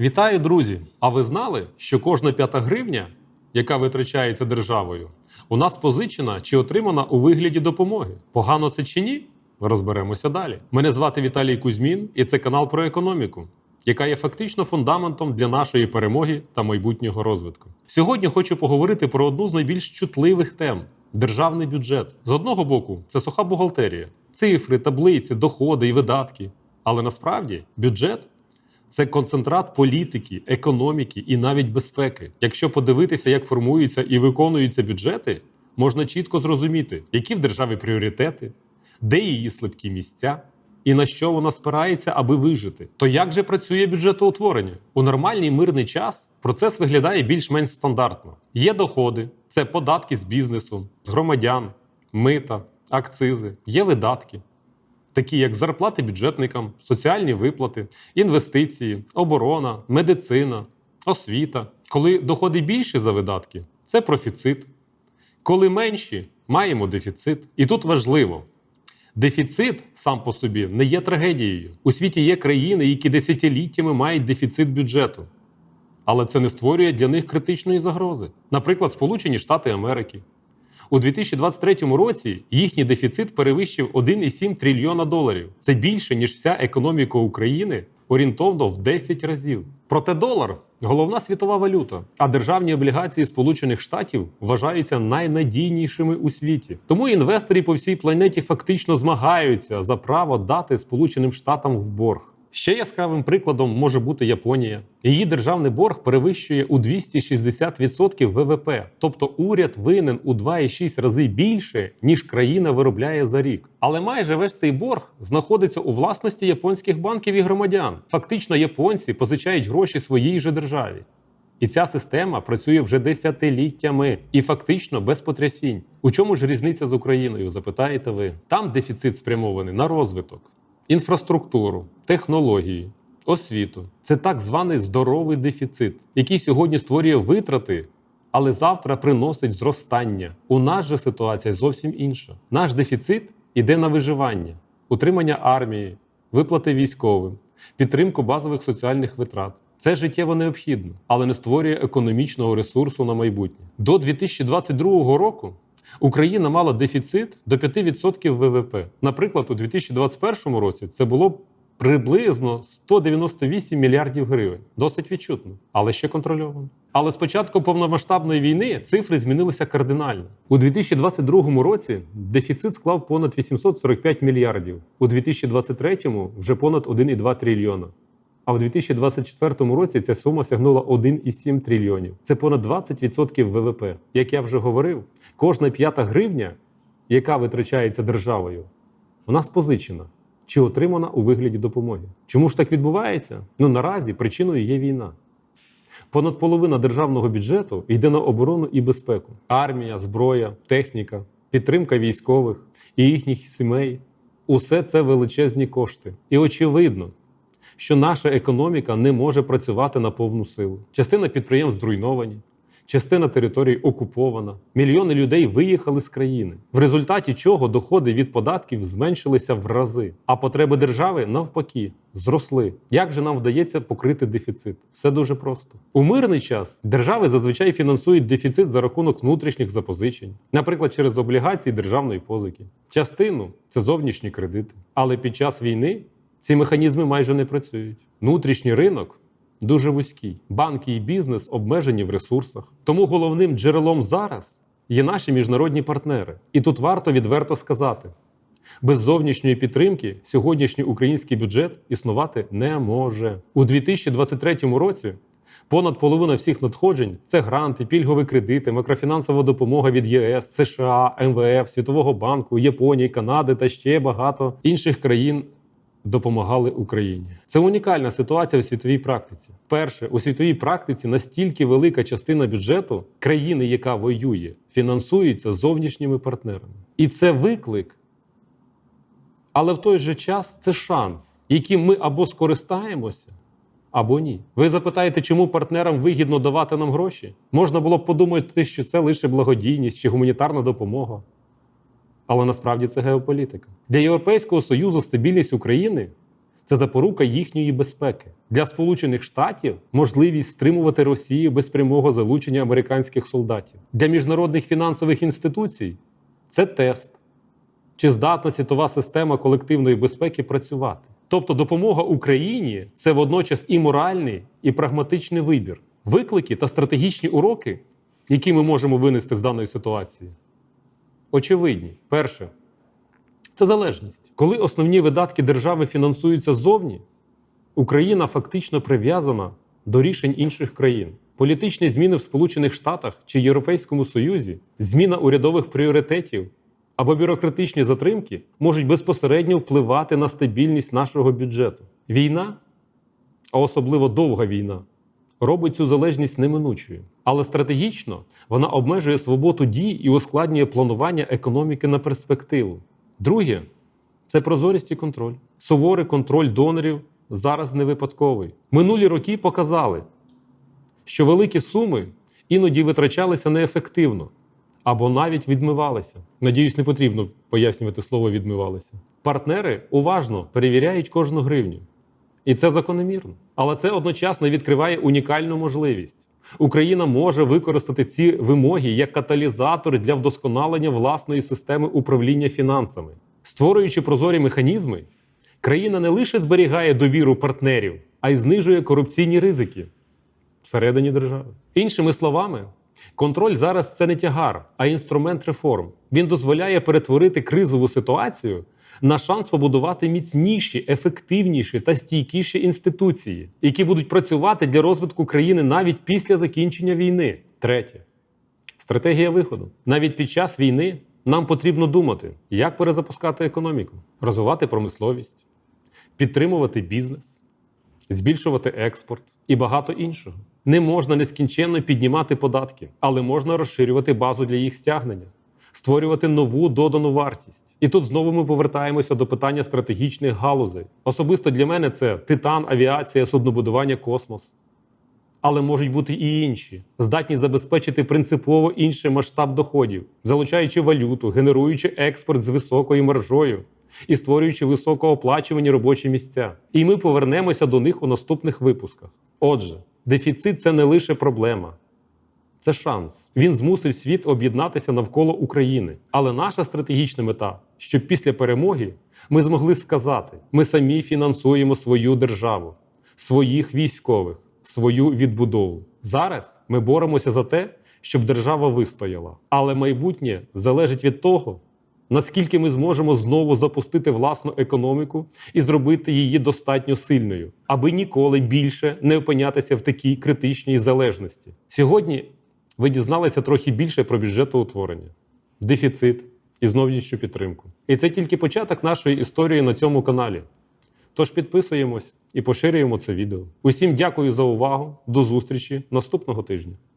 Вітаю, друзі! А ви знали, що кожна п'ята гривня, яка витрачається державою, у нас позичена чи отримана у вигляді допомоги? Погано це чи ні? Розберемося далі. Мене звати Віталій Кузьмін, і це канал про економіку, яка є фактично фундаментом для нашої перемоги та майбутнього розвитку. Сьогодні хочу поговорити про одну з найбільш чутливих тем державний бюджет. З одного боку, це суха бухгалтерія, цифри, таблиці, доходи і видатки. Але насправді бюджет це концентрат політики, економіки і навіть безпеки. Якщо подивитися, як формуються і виконуються бюджети, можна чітко зрозуміти, які в державі пріоритети, де її слабкі місця. І на що вона спирається, аби вижити? То як же працює бюджетоутворення? У нормальний мирний час процес виглядає більш-менш стандартно. Є доходи, це податки з бізнесу, з громадян, мита, акцизи, є видатки, такі як зарплати бюджетникам, соціальні виплати, інвестиції, оборона, медицина, освіта. Коли доходи більші за видатки, це профіцит. Коли менші, маємо дефіцит. І тут важливо. Дефіцит сам по собі не є трагедією. У світі є країни, які десятиліттями мають дефіцит бюджету. Але це не створює для них критичної загрози. Наприклад, Сполучені Штати Америки. У 2023 році їхній дефіцит перевищив 1,7 трильйона доларів. Це більше, ніж вся економіка України орієнтовно в 10 разів. Проте долар головна світова валюта, а державні облігації Сполучених Штатів вважаються найнадійнішими у світі. Тому інвестори по всій планеті фактично змагаються за право дати Сполученим Штатам в борг. Ще яскравим прикладом може бути Японія. Її державний борг перевищує у 260% ВВП. Тобто уряд винен у 2,6 рази більше, ніж країна виробляє за рік. Але майже весь цей борг знаходиться у власності японських банків і громадян. Фактично, японці позичають гроші своїй же державі. І ця система працює вже десятиліттями і фактично без потрясінь. У чому ж різниця з Україною? Запитаєте ви? Там дефіцит спрямований на розвиток, інфраструктуру, технології, освіту. Це так званий здоровий дефіцит, який сьогодні створює витрати, але завтра приносить зростання. У нас же ситуація зовсім інша. Наш дефіцит іде на виживання, утримання армії, виплати військовим, підтримку базових соціальних витрат. Це життєво необхідно, але не створює економічного ресурсу на майбутнє. До 2022 року Україна мала дефіцит до 5% ВВП. Наприклад, у 2021 році це було приблизно 198 мільярдів гривень. Досить відчутно, але ще контрольовано. Але з початку повномасштабної війни цифри змінилися кардинально. У 2022 році дефіцит склав понад 845 мільярдів, у 2023 вже понад 1,2 трильйона. А в 2024 році ця сума сягнула 1,7 трильйонів. Це понад 20% ВВП. Як я вже говорив, кожна п'ята гривня, яка витрачається державою, вона спозичена чи отримана у вигляді допомоги. Чому ж так відбувається? Ну наразі причиною є війна. Понад половина державного бюджету йде на оборону і безпеку: армія, зброя, техніка, підтримка військових і їхніх сімей усе це величезні кошти. І очевидно, що наша економіка не може працювати на повну силу. Частина підприємств зруйновані, частина територій окупована. Мільйони людей виїхали з країни, в результаті чого доходи від податків зменшилися в рази, а потреби держави навпаки зросли. Як же нам вдається покрити дефіцит? Все дуже просто. У мирний час держави зазвичай фінансують дефіцит за рахунок внутрішніх запозичень, наприклад, через облігації державної позики. Частину це зовнішні кредити. Але під час війни ці механізми майже не працюють. Внутрішній ринок дуже вузький. Банки і бізнес обмежені в ресурсах. Тому головним джерелом зараз є наші міжнародні партнери. І тут варто відверто сказати: без зовнішньої підтримки сьогоднішній український бюджет існувати не може. У 2023 році. Понад половина всіх надходжень це гранти, пільгові кредити, макрофінансова допомога від ЄС, США, МВФ, Світового банку, Японії, Канади та ще багато інших країн допомагали Україні. Це унікальна ситуація у світовій практиці. Перше, у світовій практиці настільки велика частина бюджету країни, яка воює, фінансується зовнішніми партнерами. І це виклик, але в той же час це шанс, яким ми або скористаємося. Або ні. Ви запитаєте, чому партнерам вигідно давати нам гроші? Можна було б подумати, що це лише благодійність чи гуманітарна допомога. Але насправді це геополітика. Для Європейського Союзу стабільність України Це запорука їхньої безпеки. Для Сполучених Штатів можливість стримувати Росію без прямого залучення американських солдатів. Для міжнародних фінансових інституцій це тест, чи здатна світова система колективної безпеки працювати. Тобто допомога Україні це водночас і моральний, і прагматичний вибір. Виклики та стратегічні уроки, які ми можемо винести з даної ситуації, очевидні. Перше це залежність. Коли основні видатки держави фінансуються ззовні, Україна фактично прив'язана до рішень інших країн. Політичні зміни в Сполучених Штатах чи Європейському Союзі, зміна урядових пріоритетів або бюрократичні затримки можуть безпосередньо впливати на стабільність нашого бюджету. Війна, а особливо довга війна, робить цю залежність неминучою. Але стратегічно вона обмежує свободу дій і ускладнює планування економіки на перспективу. Друге це прозорість і контроль. Суворий контроль донорів зараз не випадковий. Минулі роки показали, що великі суми іноді витрачалися неефективно або навіть відмивалися. Надіюсь, не потрібно пояснювати слово відмивалися. Партнери уважно перевіряють кожну гривню. І це закономірно. Але це одночасно відкриває унікальну можливість. Україна може використати ці вимоги як каталізатор для вдосконалення власної системи управління фінансами. Створюючи прозорі механізми, країна не лише зберігає довіру партнерів, а й знижує корупційні ризики всередині держави. Іншими словами, контроль зараз це не тягар, а інструмент реформ. Він дозволяє перетворити кризову ситуацію на шанс побудувати міцніші, ефективніші та стійкіші інституції, які будуть працювати для розвитку країни навіть після закінчення війни. Третє стратегія виходу. Навіть під час війни нам потрібно думати, як перезапускати економіку, розвивати промисловість, підтримувати бізнес, збільшувати експорт і багато іншого. Не можна нескінченно піднімати податки, але можна розширювати базу для їх стягнення, створювати нову додану вартість. І тут знову ми повертаємося до питання стратегічних галузей. Особисто для мене це титан, авіація, суднобудування, космос. Але можуть бути і інші, здатні забезпечити принципово інший масштаб доходів, залучаючи валюту, генеруючи експорт з високою маржою і створюючи високооплачувані робочі місця. І ми повернемося до них у наступних випусках. Отже, дефіцит це не лише проблема, це шанс. Він змусив світ об'єднатися навколо України. Але наша стратегічна мета, щоб після перемоги ми змогли сказати: ми самі фінансуємо свою державу, своїх військових, свою відбудову. Зараз ми боремося за те, щоб держава вистояла. Але майбутнє залежить від того, наскільки ми зможемо знову запустити власну економіку і зробити її достатньо сильною, аби ніколи більше не опинятися в такій критичній залежності. Сьогодні ви дізналися трохи більше про бюджетоутворення, дефіцит і зновнішню підтримку. І це тільки початок нашої історії на цьому каналі. Тож підписуємось і поширюємо це відео. Усім дякую за увагу. До зустрічі наступного тижня.